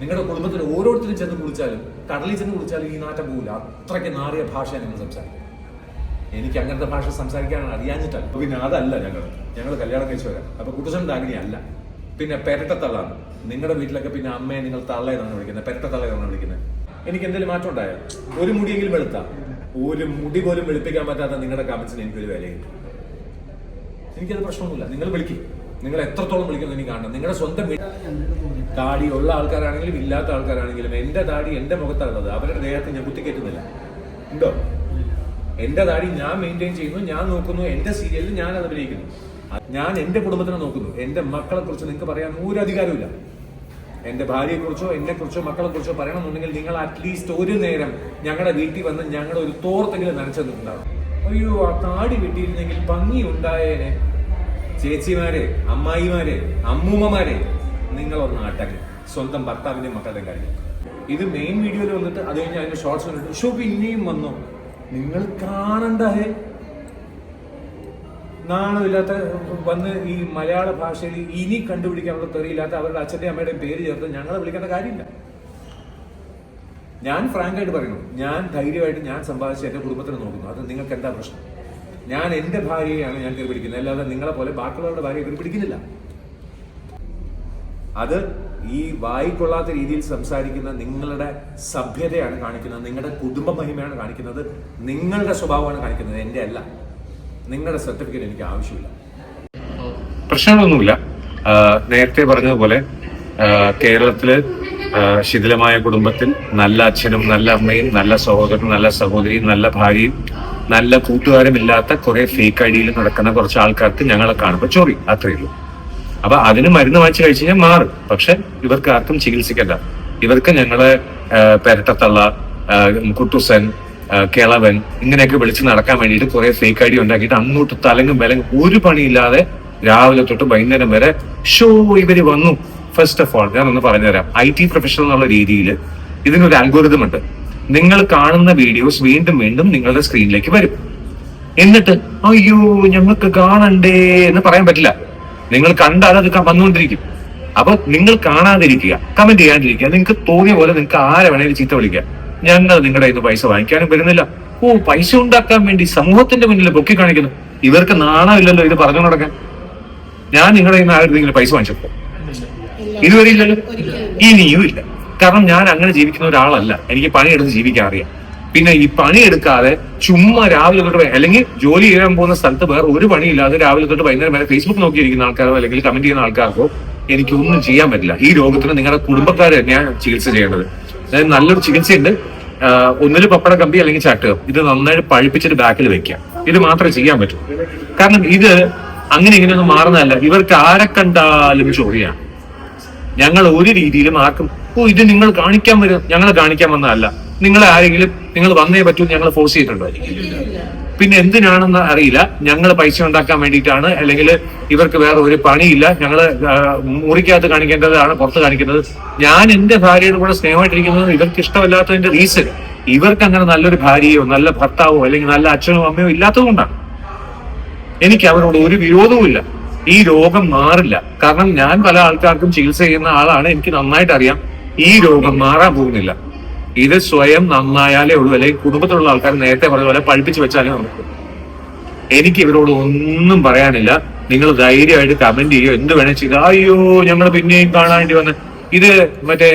നിങ്ങളുടെ കുടുംബത്തിൽ ഓരോരുത്തരും ചെന്ന് കുളിച്ചാലും കടലിൽ ചെന്ന് കുളിച്ചാലും ഈ നാറ്റം പോകില്ല അത്രയ്ക്ക് നാറിയ ഭാഷയാണ് നിങ്ങൾ സംസാരിക്കുന്നത്. എനിക്ക് അങ്ങനത്തെ ഭാഷ സംസാരിക്കാൻ അറിയാഞ്ഞിട്ടല്ല. പിന്നെ അതല്ല ഞങ്ങൾ. ഞങ്ങൾ കല്യാണം കഴിച്ചു വരാം. അപ്പൊ കുട്ടുസൻ ഡാഗിനി അല്ല. പിന്നെ പെരട്ടത്തള്ളാണ്. നിങ്ങളുടെ വീട്ടിലൊക്കെ പിന്നെ അമ്മയെ നിങ്ങൾ തള്ളയെന്നാണ് വിളിക്കുന്നത്. പെരട്ടത്തള്ളയെന്നാണ് വിളിക്കുന്നത്. എനിക്ക് എന്തെങ്കിലും മാറ്റം ഉണ്ടായോ ഒരു മുടിയെങ്കിലും വെളുത്ത ഒരു മുടി പോലും വെളുപ്പിക്കാൻ പറ്റാത്ത നിങ്ങളുടെ കമന്റ്സിന് എനിക്കൊരു വിലയുണ്ട്. എനിക്കത് പ്രശ്നമൊന്നുമില്ല. നിങ്ങൾ വിളിക്കും. നിങ്ങൾ എത്രത്തോളം വിളിക്കുന്നു എനിക്ക് കാണണം. നിങ്ങളുടെ സ്വന്തം താടി ഉള്ള ആൾക്കാരാണെങ്കിലും ഇല്ലാത്ത ആൾക്കാരാണെങ്കിലും എന്റെ താടി എന്റെ മുഖത്താണുള്ളത്. അവരുടെ ദേഹത്ത് ഞാൻ കുത്തിക്കയറ്റുന്നില്ല. ഉണ്ടോ? എന്റെ താടി ഞാൻ മെയിന്റെയിൻ ചെയ്യുന്നു ഞാൻ നോക്കുന്നു എന്റെ സീരിയലിൽ ഞാൻ അത് അഭിനയിക്കുന്നു. ഞാൻ എന്റെ കുടുംബത്തിനെ നോക്കുന്നു. എന്റെ മക്കളെ കുറിച്ച് നിങ്ങൾക്ക് പറയാൻ ഒരു അധികാരമില്ല എന്റെ ഭാര്യയെക്കുറിച്ചോ കുറിച്ചോ എന്നെ കുറിച്ചോ മക്കളെ കുറിച്ചോ പറയണമെന്നുണ്ടെങ്കിൽ നിങ്ങൾ അറ്റ്ലീസ്റ്റ് ഒരു നേരം ഞങ്ങളുടെ വീട്ടിൽ വന്ന് ഞങ്ങളുടെ ഒരു തോർത്തെങ്കിലും നനച്ചു അയ്യോ ആ താടി വെട്ടിയിരുന്നെങ്കിൽ ഭംഗി ഉണ്ടായേനെ ചേച്ചിമാരെ അമ്മായിമാരെ അമ്മൂമ്മമാരെ നിങ്ങളൊന്ന് ആട്ടക്കെ സ്വന്തം ഭർത്താവിന്റെ മക്കളുടെ കാര്യം. ഇത് മെയിൻ വീഡിയോയിൽ വന്നിട്ട് അത് കഴിഞ്ഞ് അതിന്റെ ഷോർട്സ് വന്നിട്ട് ഷോ പിന്നെയും വന്നു? നിങ്ങൾ കാണണ്ടേ നാണമില്ലാത്ത വന്ന് ഈ മലയാള ഭാഷയിൽ ഇനി കണ്ടുപിടിക്കാനുള്ള തെറിയില്ലാത്ത അവരുടെ അച്ഛന്റെ അമ്മയുടെയും പേര് ചേർത്ത് ഞങ്ങളെ വിളിക്കേണ്ട കാര്യമില്ല. ഞാൻ ഫ്രാങ്കായിട്ട് പറയുന്നു. ഞാൻ ധൈര്യമായിട്ട് ഞാൻ സമ്പാദിച്ച് എന്റെ കുടുംബത്തിന് നോക്കുന്നു. അത് നിങ്ങൾക്ക് എന്താ പ്രശ്നം? ഞാൻ എന്റെ ഭാര്യയാണ് ഞാൻ കയറി പിടിക്കുന്നത് അല്ലാതെ നിങ്ങളെ പോലെ ബാക്കിയുള്ളവരുടെ ഭാര്യയെ കയറി അത് ഈ വായിക്കൊള്ളാത്ത രീതിയിൽ സംസാരിക്കുന്ന നിങ്ങളുടെ സഭ്യതയാണ് കാണിക്കുന്നത്. നിങ്ങളുടെ കുടുംബ മഹിമയാണ് കാണിക്കുന്നത്. നിങ്ങളുടെ സ്വഭാവമാണ് കാണിക്കുന്നത്. എന്റെ അല്ല. നിങ്ങളുടെ സർട്ടിഫിക്കറ്റ് എനിക്ക് ആവശ്യമില്ല. പ്രശ്നങ്ങളൊന്നുമില്ല. നേരത്തെ പറഞ്ഞതുപോലെ കേരളത്തിൽ ശിഥിലമായ കുടുംബത്തിൽ നല്ല അച്ഛനും നല്ല അമ്മയും നല്ല സഹോദരനും നല്ല സഹോദരിയും നല്ല ഭാര്യയും നല്ല കൂട്ടുകാരും ഇല്ലാത്ത കുറെ ഫേക്ക് ഐഡിയിൽ നടക്കുന്ന കുറച്ച് ആൾക്കാർക്ക് ഞങ്ങളെ കാണുമ്പോൾ ചൊറി അത്രയേ ഉള്ളൂ. അപ്പൊ അതിന് മരുന്ന് വാങ്ങിച്ചു കഴിച്ചു കഴിഞ്ഞാൽ മാറും. പക്ഷെ ഇവർക്ക് ആർക്കും ചികിത്സിക്കണ്ട. ഇവർക്ക് ഞങ്ങളെ പെരട്ടത്തള്ള കുട്ടുസൻ കേളവൻ കിളവൻ ഇങ്ങനെയൊക്കെ വിളിച്ച് നടക്കാൻ വേണ്ടിയിട്ട് കുറെ ഫേക്ക് ഐഡി ഉണ്ടാക്കിയിട്ട് അങ്ങോട്ട് തലങ്ങും വിലങ്ങും ഒരു പണിയില്ലാതെ രാവിലെ തൊട്ട് വൈകുന്നേരം വരെ ഷോ ഇവർ വന്നു. ഫസ്റ്റ് ഓഫ് ഓൾ ഞാൻ ഒന്ന് പറഞ്ഞുതരാം. ഐ ടി പ്രൊഫഷണൽ എന്നുള്ള രീതിയിൽ ഇതിനൊരു അൽഗോരിതം ഉണ്ട്. നിങ്ങൾ കാണുന്ന വീഡിയോസ് വീണ്ടും വീണ്ടും നിങ്ങളുടെ സ്ക്രീനിലേക്ക് വരും. എന്നിട്ട് അയ്യോ ഞങ്ങൾക്ക് കാണണ്ടേ എന്ന് പറയാൻ പറ്റില്ല. നിങ്ങൾ കണ്ടാൽ അത് വന്നുകൊണ്ടിരിക്കും. അപ്പൊ നിങ്ങൾ കാണാതിരിക്കുക കമന്റ് ചെയ്യാതിരിക്കുക നിങ്ങൾക്ക് തോന്നിയ പോലെ നിങ്ങൾക്ക് ആരെ വേണേലും ചീത്ത വിളിക്കുക. ഞങ്ങൾ നിങ്ങളുടെ ഇത് പൈസ വാങ്ങിക്കാനും വരുന്നില്ല. ഓ പൈസ ഉണ്ടാക്കാൻ വേണ്ടി സമൂഹത്തിന്റെ മുന്നിൽ പൊക്കി കാണിക്കുന്നു. ഇവർക്ക് നാണമില്ലല്ലോ ഇത് പറഞ്ഞു നടക്കാൻ. ഞാൻ നിങ്ങളുടെ കയ്യിൽ നിന്ന് ആരുടെങ്കിലും പൈസ വാങ്ങിച്ചപ്പോ? ഇതുവരെ ഇല്ലല്ലോ? ഇനിയും ഇല്ല. കാരണം ഞാൻ അങ്ങനെ ജീവിക്കുന്ന ഒരാളല്ല. എനിക്ക് പണിയെടുത്ത് ജീവിക്കാൻ അറിയാം. പിന്നെ ഈ പണിയെടുക്കാതെ ചുമ്മാ രാവിലെ തൊട്ട് അല്ലെങ്കിൽ ജോലി ചെയ്യാൻ പോകുന്ന സ്ഥലത്ത് വേറെ ഒരു പണിയില്ലാതെ രാവിലെ തൊട്ട് വൈകുന്നേരം വരെ ഫേസ്ബുക്ക് നോക്കിയിരിക്കുന്ന ആൾക്കാരോ അല്ലെങ്കിൽ കമന്റ് ചെയ്യുന്ന ആൾക്കാർക്കോ എനിക്കൊന്നും ചെയ്യാൻ പറ്റില്ല. ഈ രോഗത്തിന് നിങ്ങളുടെ കുടുംബക്കാർ തന്നെയാണ് ചികിത്സ ചെയ്യേണ്ടത്. അതായത് നല്ലൊരു ചികിത്സയുണ്ട്. ഒന്നിൽ പപ്പട കമ്പി അല്ലെങ്കിൽ ചട്ടുകം ഇത് നന്നായിട്ട് പഴിപ്പിച്ചിട്ട് ബാക്കിൽ വെക്കാം ഇത് മാത്രമേ ചെയ്യാൻ പറ്റൂ. കാരണം ഇത് അങ്ങനെ ഇങ്ങനെയൊന്നും മാറുന്നതല്ല. ഇവർക്ക് ആരെ കണ്ടാലും ചോറിയാണ് ഞങ്ങൾ ഒരു രീതിയിലും ആർക്കും ഓ ഇത് നിങ്ങൾ കാണിക്കാൻ വരും. ഞങ്ങളെ കാണിക്കാൻ വന്നതല്ല. നിങ്ങളെ ആരെങ്കിലും നിങ്ങൾ വന്നേ പറ്റൂ ഞങ്ങൾ ഫോഴ്സ് ചെയ്തിട്ടുണ്ടോ? പിന്നെ എന്തിനാണെന്ന് അറിയില്ല. ഞങ്ങൾ പൈസ ഉണ്ടാക്കാൻ വേണ്ടിയിട്ടാണ്. അല്ലെങ്കിൽ ഇവർക്ക് വേറെ ഒരു പണിയില്ല. ഞങ്ങൾ മുറിക്കകത്ത് കാണിക്കേണ്ടതാണ് പുറത്ത് കാണിക്കുന്നത്. ഞാൻ എന്റെ ഭാര്യയുടെ കൂടെ സ്നേഹമായിട്ടിരിക്കുന്നത് ഇവർക്ക് ഇഷ്ടമല്ലാത്തതിന്റെ റീസൺ ഇവർക്ക് അങ്ങനെ നല്ലൊരു ഭാര്യയോ നല്ല ഭർത്താവോ അല്ലെങ്കിൽ നല്ല അച്ഛനോ അമ്മയോ ഇല്ലാത്തതുകൊണ്ടാണ് എനിക്ക് അവരോട് ഒരു വിരോധവുമില്ല ഈ രോഗം മാറില്ല. കാരണം ഞാൻ പല ആൾക്കാർക്കും ചികിത്സ ചെയ്യുന്ന ആളാണ്. എനിക്ക് നന്നായിട്ട് അറിയാം. ഈ രോഗം മാറാൻ പോകുന്നില്ല. ഇത് സ്വയം നന്നായാലേ ഉള്ളൂ. അല്ലെങ്കിൽ കുടുംബത്തിലുള്ള ആൾക്കാർ നേരത്തെ പറഞ്ഞ പോലെ പഴിപ്പിച്ച് വെച്ചാലേ നമുക്ക് എനിക്ക് ഇവരോട് ഒന്നും പറയാനില്ല. നിങ്ങൾ ധൈര്യമായിട്ട് കമന്റ് ചെയ്യോ എന്ത് വേണേ ചെയ്യുക അയ്യോ ഞങ്ങൾ പിന്നെയും കാണാണ്ടി വന്ന്. ഇത് മറ്റേ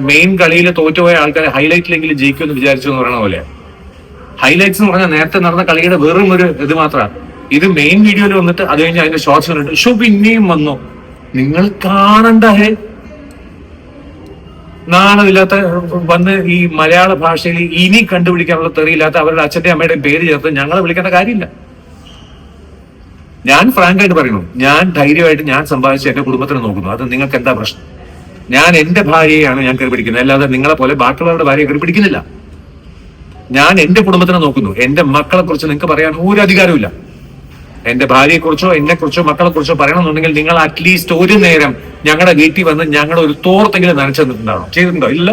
മെയിൻ കളിയിൽ തോറ്റുപോയ ആൾക്കാരെ ഹൈലൈറ്റിലെങ്കിലും ജയിക്കുമെന്ന് വിചാരിച്ചു എന്ന് പറയുന്ന പോലെ ഹൈലൈറ്റ്സ് എന്ന് പറഞ്ഞാൽ നേരത്തെ നടന്ന കളിയുടെ വെറും ഒരു ഇത് മാത്രമാണ് ഇത് മെയിൻ വീഡിയോയിൽ വന്നിട്ട് അത് കഴിഞ്ഞ് അതിന്റെ ഷോർട്സ് കണ്ടിട്ട് ഷോ പിന്നെയും വന്നു. നിങ്ങൾ കാണണ്ടേ നാണമില്ലാത്ത വന്ന് ഈ മലയാള ഭാഷയിൽ ഇനി കണ്ടുപിടിക്കാനുള്ള തെറിയില്ലാത്ത അവരുടെ അച്ഛന്റെ അമ്മയുടെ പേര് ചേർത്ത് ഞങ്ങളെ വിളിക്കേണ്ട കാര്യമില്ല. ഞാൻ ഫ്രാങ്ക് ആയിട്ട് പറയുന്നു. ഞാൻ ധൈര്യമായിട്ട് ഞാൻ സമ്പാദിച്ച് എന്റെ കുടുംബത്തിന് നോക്കുന്നു. അത് നിങ്ങൾക്ക് എന്താ പ്രശ്നം? ഞാൻ എന്റെ ഭാര്യയാണ് ഞാൻ കയറി പിടിക്കുന്നത്. അല്ലാതെ നിങ്ങളെ പോലെ ബാക്കിയുള്ളവരുടെ ഭാര്യയെ കയറി പിടിക്കുന്നില്ല. ഞാൻ എന്റെ കുടുംബത്തിനെ നോക്കുന്നു. എന്റെ മക്കളെ കുറിച്ച് നിങ്ങൾക്ക് പറയാൻ ഒരു അധികാരമില്ല എന്റെ ഭാര്യയെ കുറിച്ചോ എന്നെ കുറിച്ചോ മക്കളെ കുറിച്ചോ പറയണമെന്നുണ്ടെങ്കിൽ നിങ്ങൾ അറ്റ്ലീസ്റ്റ് ഒരു നേരം ഞങ്ങളുടെ വീട്ടിൽ വന്ന് ഞങ്ങളുടെ ഒരു തോർത്തെങ്കിലും നനച്ചു തന്നിട്ടുണ്ടാവണം. ചെയ്തിട്ടുണ്ടോ? ഇല്ല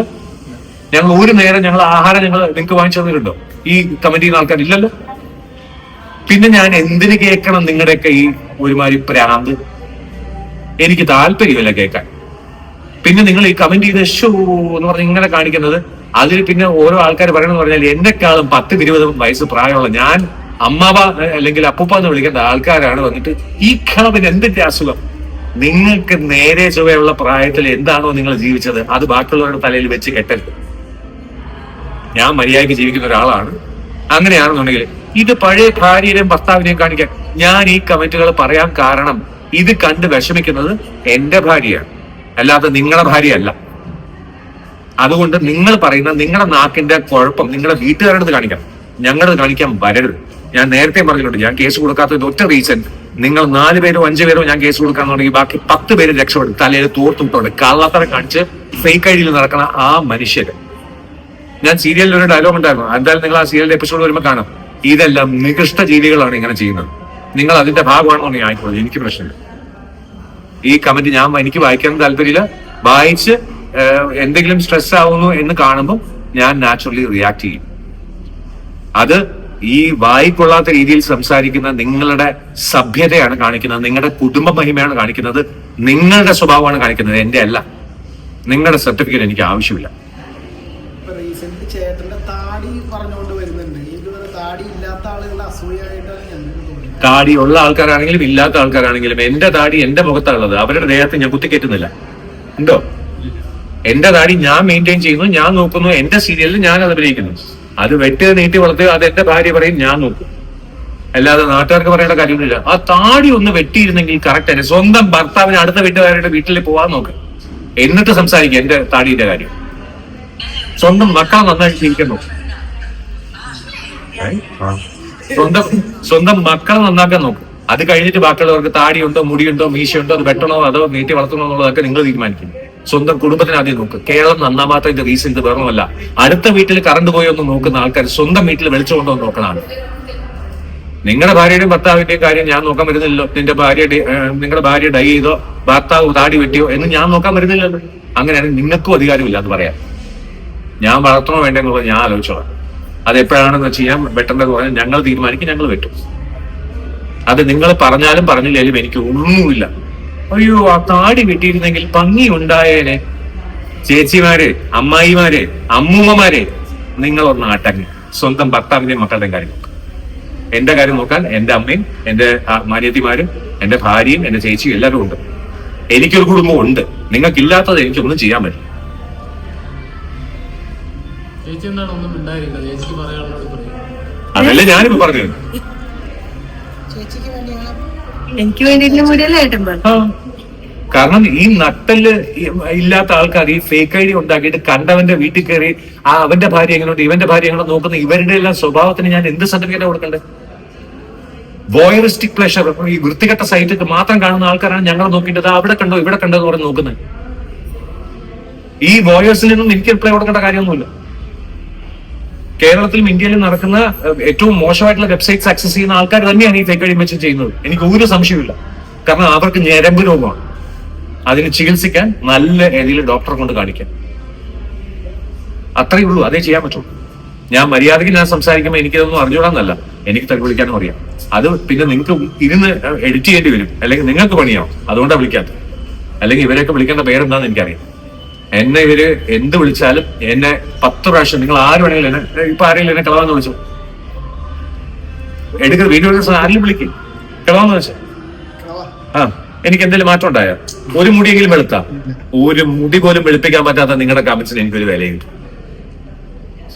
ഞങ്ങൾ ഒരു നേരം ഞങ്ങൾ ആഹാരം ഞങ്ങൾ നിങ്ങൾക്ക് വാങ്ങിച്ചു തന്നിട്ടുണ്ടോ? ഈ കമ്മിറ്റിയിൽ ആൾക്കാർ ഇല്ലല്ലോ. പിന്നെ ഞാൻ എന്തിനു കേൾക്കണം നിങ്ങളുടെയൊക്കെ ഈ ഒരുമാതിരി പ്രാന്ത്? എനിക്ക് താല്പര്യമില്ല കേൾക്കാൻ. പിന്നെ നിങ്ങൾ ഈ കമന്റ് ചെയ്ത് ഷോ എന്ന് പറഞ്ഞ് ഇങ്ങനെ കാണിക്കുന്നത് അതിൽ പിന്നെ ഓരോ ആൾക്കാർ പറയണമെന്ന് പറഞ്ഞാൽ എന്നെക്കാളും പത്ത് ഇരുപത് വയസ്സ് പ്രായമുള്ള ഞാൻ അമ്മാവ അല്ലെങ്കിൽ അപ്പൂപ്പ എന്ന് വിളിക്കേണ്ട ആൾക്കാരാണ് വന്നിട്ട് ഈ കളവിന് എന്തിന്റെ അസുഖം? നിങ്ങൾക്ക് നേരെ ചുവയുള്ള പ്രായത്തിൽ എന്താണോ നിങ്ങൾ ജീവിച്ചത്? അത് ബാക്കിയുള്ളവരുടെ തലയിൽ വെച്ച് കെട്ടരുത്. ഞാൻ മര്യാദയ്ക്ക് ജീവിക്കുന്ന ഒരാളാണ്. അങ്ങനെയാണെന്നുണ്ടെങ്കിൽ ഇത് പഴയ ഭാര്യയുടെയും ഭർത്താവിനെയും കാണിക്കാൻ ഞാൻ ഈ കമന്റുകൾ പറയാൻ കാരണം ഇത് കണ്ട് വിഷമിക്കുന്നത് എന്റെ ഭാര്യയാണ്. അല്ലാതെ നിങ്ങളുടെ ഭാര്യയല്ല. അതുകൊണ്ട് നിങ്ങൾ പറയുന്ന നിങ്ങളുടെ നാക്കിന്റെ കുഴപ്പം നിങ്ങളുടെ വീട്ടുകാരുടെ കാണിക്കാം. ഞങ്ങളത് കാണിക്കാൻ വരരുത്. ഞാൻ നേരത്തെ പറഞ്ഞിട്ടുണ്ട് ഞാൻ കേസ് കൊടുക്കാത്തത് ഒറ്റ റീസൺ നിങ്ങൾ നാല് പേരോ അഞ്ചു പേരോ ഞാൻ കേസ് കൊടുക്കാന്നുണ്ടെങ്കിൽ ബാക്കി പത്ത് പേര് രക്ഷപ്പെടും. തലയിൽ തോർത്തുവിട്ടുണ്ട് കള്ളത്തരം കാണിച്ച് ഫേക്ക് ഐഡിയിൽ നടക്കുന്ന ആ മനുഷ്യര് ഞാൻ സീരിയലിൽ ഒരു ഡയലോഗ് ഉണ്ടായിരുന്നു. എന്തായാലും നിങ്ങൾ ആ സീരിയലിന്റെ എപ്പിസോഡ് വരുമ്പോൾ കാണാം. ഇതെല്ലാം നികൃഷ്ട ജീവികളാണ് ഇങ്ങനെ ചെയ്യുന്നത്. നിങ്ങൾ അതിന്റെ ഭാഗമാണെന്നുണ്ടെങ്കിൽ ആയിക്കോളൂ എനിക്ക് പ്രശ്നമില്ല. ഈ കമന്റ് ഞാൻ എനിക്ക് വായിക്കാൻ താല്പര്യമില്ല. വായിച്ച് എന്തെങ്കിലും സ്ട്രെസ് ആവുന്നു എന്ന് കാണുമ്പോൾ ഞാൻ നാച്ചുറലി റിയാക്ട് ചെയ്യും. അത് ഈ വായിക്കൊള്ളാത്ത രീതിയിൽ സംസാരിക്കുന്ന നിങ്ങളുടെ സഭ്യതയാണ് കാണിക്കുന്നത് നിങ്ങളുടെ കുടുംബ മഹിമയാണ് കാണിക്കുന്നത് നിങ്ങളുടെ സ്വഭാവമാണ് കാണിക്കുന്നത്. എന്റെ അല്ല. നിങ്ങളുടെ സർട്ടിഫിക്കറ്റ് എനിക്ക് ആവശ്യമില്ല. താടി ഉള്ള ആൾക്കാരാണെങ്കിലും ഇല്ലാത്ത ആൾക്കാരാണെങ്കിലും എന്റെ താടി എന്റെ മുഖത്താണുള്ളത്. അവരുടെ ദേഹത്ത് ഞാൻ കുത്തിക്കയറ്റുന്നില്ല ഉണ്ടോ? എന്റെ താടി ഞാൻ മെയിന്റെയിൻ ചെയ്യുന്നു ഞാൻ നോക്കുന്നു എന്റെ സീരിയലിൽ ഞാൻ അത് അഭിനയിക്കുന്നു. അത് വെട്ടി നീട്ടി വളർത്തുക അത് എന്റെ ഭാര്യ പറയും ഞാൻ നോക്കും. അല്ലാതെ നാട്ടുകാർക്ക് പറയേണ്ട കാര്യമൊന്നുമില്ല. ആ താടി ഒന്ന് വെട്ടിയിരുന്നെങ്കിൽ കറക്റ്റ് അല്ലെ സ്വന്തം ഭർത്താവിന് അടുത്ത വീട്ടുകാരുടെ വീട്ടിൽ പോവാൻ നോക്ക്. എന്നിട്ട് സംസാരിക്കുക എന്റെ താടിയുടെ കാര്യം. സ്വന്തം മക്കളെ നന്നായി ജീവിക്കുന്നു സ്വന്തം സ്വന്തം മക്കളെ നന്നാക്കാൻ നോക്കും. അത് കഴിഞ്ഞിട്ട് ബാക്കിയുള്ളവർക്ക് താടിയുണ്ടോ മുടിയുണ്ടോ മീശയുണ്ടോ അത് വെട്ടണോ അതോ നീട്ടി വളർത്തണോ എന്നുള്ളതൊക്കെ നിങ്ങൾ തീരുമാനിക്കും. സ്വന്തം കുടുംബത്തിന് ആദ്യം നോക്കുക കേരളം നന്നാവാത്തതിന്റെ റീസൺ ഇത് വേറൊന്നുമല്ല. അടുത്ത വീട്ടിൽ കറണ്ട് പോയി ഒന്ന് നോക്കുന്ന ആൾക്കാർ സ്വന്തം വീട്ടിൽ വെളിച്ചമുണ്ടോ എന്ന് നോക്കണമാണ് നിങ്ങളുടെ ഭാര്യയുടെയും ഭർത്താവിന്റെയും കാര്യം ഞാൻ നോക്കാൻ വരുന്നില്ലല്ലോ. നിന്റെ ഭാര്യ നിങ്ങളുടെ ഭാര്യ ഡൈ ചെയ്തോ ഭർത്താവ് താടി വെട്ടിയോ എന്ന് ഞാൻ നോക്കാൻ വരുന്നില്ലല്ലോ. അങ്ങനെയാണെങ്കിൽ നിങ്ങൾക്കും അധികാരമില്ല എന്ന് പറയാം. ഞാൻ വളർത്തണോ വേണ്ടെന്നുള്ളത് ഞാൻ ആലോചിച്ചോളാം. അത് എപ്പോഴാണെന്ന് വെച്ച് ഞാൻ വെട്ടേണ്ടത് പറഞ്ഞാൽ ഞങ്ങൾ തീരുമാനിക്കും ഞങ്ങൾ വെട്ടും. അത് നിങ്ങൾ പറഞ്ഞാലും പറഞ്ഞില്ലെങ്കിലും എനിക്ക് ഒന്നുമില്ല. അയ്യോ ആ താടി വെട്ടിയിരുന്നെങ്കിൽ ഭംഗി ഉണ്ടായേനെ ചേച്ചിമാരെ അമ്മായിമാരെ അമ്മൂമ്മമാരെ നിങ്ങളൊന്ന് ആട്ടങ്ങ് സ്വന്തം ഭർത്താവിന്റെ മക്കളുടെയും കാര്യം നോക്കാം. എന്റെ കാര്യം നോക്കാൻ എന്റെ അമ്മയും എന്റെ മാന്യത്തിമാരും എന്റെ ഭാര്യയും എന്റെ ചേച്ചിയും എല്ലാവരും ഉണ്ട്. എനിക്കൊരു കുടുംബം ഉണ്ട്. നിങ്ങൾക്കില്ലാത്തത് എനിക്കൊന്നും ചെയ്യാൻ പറ്റും അതല്ലേ ഞാനിപ്പോ പറഞ്ഞത്. വേണ്ടിയാണ് എനിക്ക് വേണ്ടി പറഞ്ഞു. കാരണം ഈ നട്ടൽ ഇല്ലാത്ത ആൾക്കാർ ഈ ഫേക്ക് ഐ ഡി ഉണ്ടാക്കിയിട്ട് കണ്ടവന്റെ വീട്ടിൽ കയറി ആ അവന്റെ ഭാര്യ എങ്ങനെയുണ്ട് ഇവന്റെ ഭാര്യ എങ്ങനെ നോക്കുന്ന ഇവരുടെ എല്ലാം സ്വഭാവത്തിന് ഞാൻ എന്ത് സർട്ടിഫിക്കറ്റ് കൊടുക്കണ്ടേ വോയറിസ്റ്റിക് പ്ലഷർ ഈ വൃത്തികെട്ട സൈറ്റൊക്കെ മാത്രം കാണുന്ന ആൾക്കാരാണ് ഞങ്ങൾ നോക്കിയിട്ട് അവിടെ കണ്ടോ ഇവിടെ കണ്ടോ എന്ന് പറഞ്ഞ് നോക്കുന്നത്. ഈ വോയേഴ്സിൽ നിന്നും എനിക്ക് റിപ്ലൈ കൊടുക്കേണ്ട കാര്യമൊന്നുമില്ല. കേരളത്തിലും ഇന്ത്യയിലും നടക്കുന്ന ഏറ്റവും മോശമായിട്ടുള്ള വെബ്സൈറ്റ്സ് ആക്സസ് ചെയ്യുന്ന ആൾക്കാർ തന്നെയാണ് ഈ ഫേക്ക് ഐ ചെയ്യുന്നത്. എനിക്ക് ഒരു സംശയമില്ല കാരണം അവർക്ക് ഞരമ്പ് രോഗമാണ്. അതിന് ചികിത്സിക്കാൻ നല്ല രീതിയിൽ ഡോക്ടറെ കൊണ്ട് കാണിക്കാൻ അത്രയേ ഉള്ളൂ. അതേ ചെയ്യാൻ പറ്റുള്ളൂ. ഞാൻ മര്യാദയ്ക്ക് ഞാൻ സംസാരിക്കുമ്പോൾ എനിക്കതൊന്നും അറിഞ്ഞൂടാന്നല്ല എനിക്ക് തെറി വിളിക്കാനും അറിയാം. അത് പിന്നെ നിങ്ങൾക്ക് ഇരുന്ന് എഡിറ്റ് ചെയ്യേണ്ടി വരും. അല്ലെങ്കിൽ നിങ്ങൾക്ക് പണിയാവും. അതുകൊണ്ടാണ് വിളിക്കാത്തത്. അല്ലെങ്കിൽ ഇവരെയൊക്കെ വിളിക്കേണ്ട പേരെന്താന്ന് എനിക്കറിയാം. എന്നെ ഇവർ എന്ത് വിളിച്ചാലും എന്നെ പത്ത് പ്രാവശ്യം നിങ്ങൾ ആര് വേണമെങ്കിലും എന്നെ ഇപ്പൊ ആരെങ്കിലും എന്നെ കളവാന്ന് വിളിച്ചു? എടുക്കുന്ന വീഡിയോ ആരെങ്കിലും വിളിക്കും. കളവാന്ന് വെച്ചാൽ. ആ. എനിക്ക് എന്തെങ്കിലും മാറ്റം ഉണ്ടായോ? ഒരു മുടിയെങ്കിലും വെളുത്ത. ഒരു മുടി പോലും വെളുപ്പിക്കാൻ പറ്റാത്ത നിങ്ങളുടെ കമന്റ്സിന് എനിക്കൊരു വിലയുണ്ട്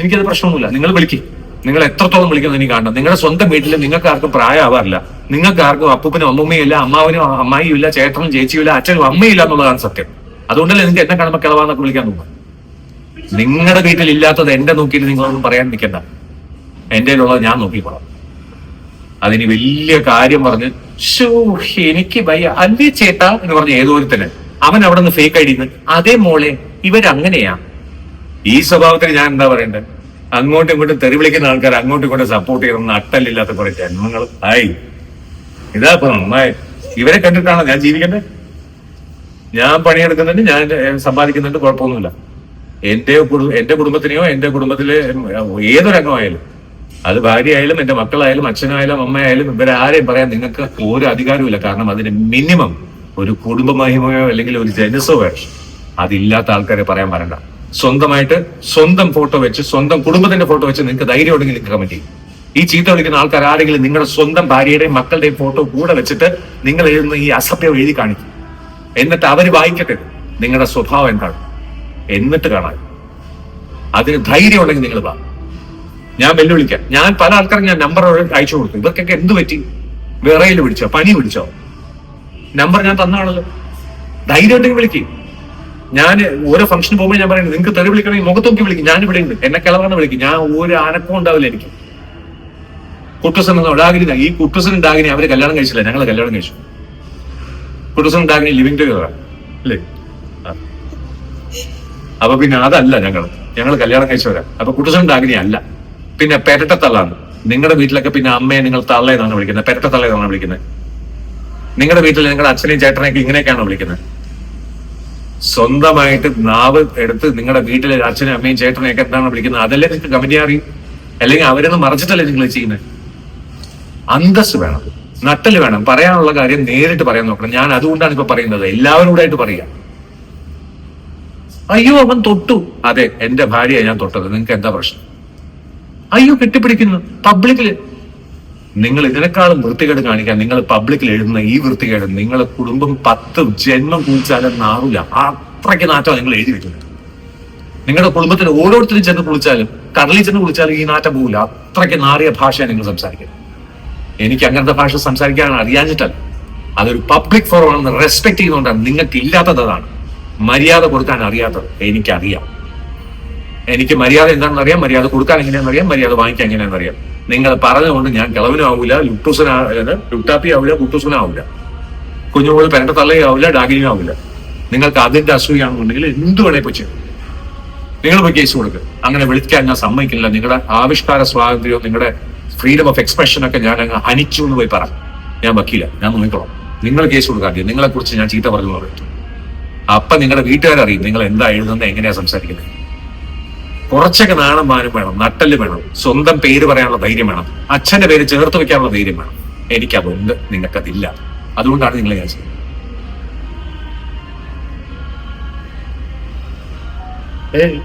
എനിക്കത് പ്രശ്നമൊന്നുമില്ല. നിങ്ങൾ വിളിക്കും. നിങ്ങൾ എത്രത്തോളം വിളിക്കുന്നത് എനിക്ക് കാണണം. നിങ്ങളുടെ സ്വന്തം വീട്ടിൽ നിങ്ങൾക്ക് ആർക്കും പ്രായമാവാറില്ല. നിങ്ങൾക്ക് ആർക്കും അപ്പൂപ്പനും അമ്മൂമ്മയും ഇല്ല അമ്മാവനും അമ്മായിയും ഇല്ല ചേട്ടനും ചേച്ചിയും ഇല്ല അച്ഛനും അമ്മയില്ല എന്നുള്ളതാണ് സത്യം. അതുകൊണ്ടല്ലേ നിങ്ങൾക്ക് എന്നെ കാണുമ്പോൾ കിളവാന്നൊക്കെ വിളിക്കാൻ തോന്നുന്നു നിങ്ങളുടെ വീട്ടിൽ ഇല്ലാത്തത് എന്റെ നോക്കിയിട്ട് നിങ്ങളൊന്നും പറയാൻ നിൽക്കണ്ട. എന്റെ ഉള്ളത് ഞാൻ നോക്കിക്കോളാം. അതിന് വലിയ കാര്യം പറഞ്ഞ് ഷോ എനിക്ക് ഭയ അല്ലേ ചേട്ടാ? എന്ന് പറഞ്ഞ ഏതോരുത്തന് അവൻ അവിടെ നിന്ന് ഫേക്ക് ഐഡിന്ന് അതേ മോളെ ഇവരങ്ങനെയാ. ഈ സ്വഭാവത്തിന് ഞാൻ എന്താ പറയണ്ടേ? അങ്ങോട്ടും ഇങ്ങോട്ടും തെറി വിളിക്കുന്ന ആൾക്കാർ അങ്ങോട്ടും ഇങ്ങോട്ടും സപ്പോർട്ട് ചെയ്യുന്ന നട്ടല്ലില്ലാത്ത കുറെ ജന്മങ്ങൾ ആയി ഇതാ ഇപ്പൊ നന്നായി. ഇവരെ കണ്ടിട്ടാണോ ഞാൻ ജീവിക്കണ്ടേ? ഞാൻ പണിയെടുക്കുന്നുണ്ട് ഞാൻ സമ്പാദിക്കുന്നുണ്ട് കുഴപ്പമൊന്നുമില്ല. എന്റെ എന്റെ കുടുംബത്തിനെയോ എന്റെ കുടുംബത്തിലെ ഏതൊരംഗമായാലും. അത് ഭാര്യയായാലും എന്റെ മക്കളായാലും അച്ഛനായാലും അമ്മയായാലും ഇവരാരെയും പറയാൻ നിങ്ങൾക്ക് ഒരു അധികാരമില്ല കാരണം അതിന് മിനിമം ഒരു കുടുംബമഹിമയോ അല്ലെങ്കിൽ ഒരു ജനസോ വേണം അതില്ലാത്ത ആൾക്കാരെ പറയാൻ വരണ്ട സ്വന്തമായിട്ട് സ്വന്തം ഫോട്ടോ വെച്ച് സ്വന്തം കുടുംബത്തിന്റെ ഫോട്ടോ വെച്ച് നിങ്ങൾക്ക് ധൈര്യം ഉണ്ടെങ്കിൽ നിങ്ങൾക്ക് കമന്റ് ചെയ്യും. ഈ ചീത്ത വിളിക്കുന്ന ആൾക്കാർ ആരെങ്കിലും നിങ്ങളുടെ സ്വന്തം ഭാര്യയുടെയും മക്കളുടെയും ഫോട്ടോ കൂടെ വെച്ചിട്ട് നിങ്ങൾ എഴുതുന്ന ഈ അസഭ്യം എഴുതി കാണിക്കും. എന്നിട്ട് അവർ വായിക്കട്ടെ. നിങ്ങളുടെ സ്വഭാവം എന്താണ്? എന്നിട്ട് കാണാൻ. അതിന് ധൈര്യം ഉണ്ടെങ്കിൽ നിങ്ങൾ വാ. ഞാൻ വെല്ലുവിളിക്കാം. ഞാൻ പല ആൾക്കാർക്ക് ഞാൻ നമ്പർ അയച്ചു കൊടുത്തു. ഇവർക്കൊക്കെ എന്ത് പറ്റി? വിറയിൽ പിടിച്ചോ? പനി പിടിച്ചോ? നമ്പർ ഞാൻ തന്നാണല്ലോ ധൈര്യമായിട്ട് വിളിക്കും. ഞാൻ ഓരോ ഫംഗ്ഷന് പോകുമ്പോൾ ഞാൻ പറയുന്നത് നിങ്ങൾക്ക് തെറി വിളിക്കണമെങ്കിൽ മുഖത്ത് നോക്കി വിളിക്കും. ഞാൻ ഇവിടെ ഉണ്ട്. എന്നെ കിളവാണ് വിളിക്കും. ഞാൻ ഒരു അനക്കവും ഉണ്ടാവില്ല എനിക്ക്. കുട്ടസൻ എന്ന ഡാഗിനി ഈ കുട്ടസൻ ഡാഗിനി അവർ കല്യാണം കഴിച്ചില്ല. ഞങ്ങൾ കല്യാണം കഴിച്ചു. കുട്ടസൻ ഡാഗിനി ലിവിങ് ടുഗദർ അല്ലേ. അപ്പൊ പിന്നെ അതല്ല ഞങ്ങൾ ഞങ്ങൾ കല്യാണം കഴിച്ചവരാ. അപ്പൊ കുട്ടസൻ ഡാഗിനി അല്ല. പിന്നെ പെരട്ട തള്ളാണ് നിങ്ങളുടെ വീട്ടിലൊക്കെ പിന്നെ അമ്മയെ നിങ്ങൾ തള്ളയെന്നാണ് വിളിക്കുന്നത്? പെരട്ട തള്ളയെന്നാണ് വിളിക്കുന്നത്? നിങ്ങളുടെ വീട്ടിൽ നിങ്ങളുടെ അച്ഛനെയും ചേട്ടനെയൊക്കെ ഇങ്ങനെയൊക്കെയാണ് വിളിക്കുന്നത്? സ്വന്തമായിട്ട് നാവ് എടുത്ത് നിങ്ങളുടെ വീട്ടിലെ അച്ഛനും അമ്മയും ചേട്ടനെയൊക്കെ എന്താണ് വിളിക്കുന്നത്? അതല്ലേ നിങ്ങൾക്ക് കമന്റ് അറിയും? അല്ലെങ്കിൽ അവരൊന്നും മറച്ചിട്ടല്ലേ നിങ്ങൾ ചെയ്യുന്നത്? അന്തസ് വേണം. നട്ടൽ വേണം. പറയാനുള്ള കാര്യം നേരിട്ട് പറയാൻ നോക്കണം. ഞാൻ അതുകൊണ്ടാണ് ഇപ്പൊ പറയുന്നത്. എല്ലാവരും കൂടെ ആയിട്ട് പറയാം. അയ്യോ അവൻ തൊട്ടു. അതെ എന്റെ ഭാര്യയാണ് ഞാൻ തൊട്ടത്. നിങ്ങൾക്ക് എന്താ പ്രശ്നം? അയ്യോ കെട്ടിപ്പിടിക്കുന്നു. പബ്ലിക്കിൽ നിങ്ങൾ ഇതിനേക്കാളും വൃത്തികേട് കാണിക്കാൻ നിങ്ങൾ പബ്ലിക്കിൽ എഴുതുന്ന ഈ വൃത്തികേട് നിങ്ങളെ കുടുംബം പത്ത് ജന്മം കുളിച്ചാലും നാറില്ല അത്രയ്ക്ക് നാറ്റം നിങ്ങൾ എഴുതി വെക്കുന്നത്. നിങ്ങളുടെ കുടുംബത്തിൽ ഓരോരുത്തരും ചെന്ന് കുളിച്ചാലും കടലിൽ ചെന്ന് കുളിച്ചാലും ഈ നാറ്റം പോകില്ല അത്രയ്ക്ക് നാറിയ ഭാഷയാണ് നിങ്ങൾ സംസാരിക്കുന്നത്. എനിക്ക് അങ്ങനത്തെ ഭാഷ സംസാരിക്കാൻ അറിയാഞ്ഞിട്ടല്ല. അതൊരു പബ്ലിക് ഫോറം ആണെന്ന് റെസ്പെക്ട് ചെയ്യുന്നതുകൊണ്ടാണ് നിങ്ങൾക്ക് ഇല്ലാത്തതാണ് മര്യാദ കൊടുക്കാൻ അറിയാത്തത് എനിക്കറിയാം. എനിക്ക് മര്യാദ എന്താണെന്ന് അറിയാം മര്യാദ കൊടുക്കാൻ എങ്ങനെയാണെന്ന് അറിയാം മര്യാദ വാങ്ങിക്കാൻ എങ്ങനെയാണെന്ന് അറിയാം നിങ്ങൾ പറഞ്ഞുകൊണ്ട് ഞാൻ കിളവിനാവില്ല ലുട്ടൂസനാ ലുട്ടാപ്പി ആവില്ല കുട്ടൂസനാവില്ല കുഞ്ഞുപോലെ പെരണ്ട തള്ളയാവില്ല ഡാഗിനിയും ആവില്ല നിങ്ങൾക്ക് അതിന്റെ അസൂയാണെന്നുണ്ടെങ്കിൽ എന്ത് വേണേ പോയി നിങ്ങൾ പോയി കേസ് കൊടുക്കുക അങ്ങനെ വിളിക്കാൻ ഞാൻ സമ്മതിക്കില്ല. നിങ്ങളുടെ ആവിഷ്കാര സ്വാതന്ത്ര്യവും നിങ്ങളുടെ ഫ്രീഡം ഓഫ് എക്സ്പ്രഷൻ ഒക്കെ ഞാൻ അങ്ങ് ഹനിച്ചു എന്ന് പോയി പറ. ഞാൻ വക്കീല. ഞാൻ നോക്കിക്കോളാം. നിങ്ങൾ കേസ് കൊടുക്കാതെ നിങ്ങളെ കുറിച്ച് ഞാൻ ചീത്ത പറഞ്ഞു പറയും അപ്പൊ നിങ്ങളുടെ വീട്ടുകാരറിയും നിങ്ങൾ എന്താ എഴുതുന്നത് എങ്ങനെയാ സംസാരിക്കുന്നത് കുറച്ചൊക്കെ നാണം മാനം വേണം നട്ടൽ വേണം സ്വന്തം പേര് പറയാനുള്ള ധൈര്യം വേണം അച്ഛന്റെ പേര് ചേർത്ത് വെക്കാനുള്ള ധൈര്യം വേണം. എനിക്കതുണ്ട് നിങ്ങൾക്കതില്ല അതുകൊണ്ടാണ് നിങ്ങളെ ഞാൻ ചെയ്യുന്നത്. ഏയ്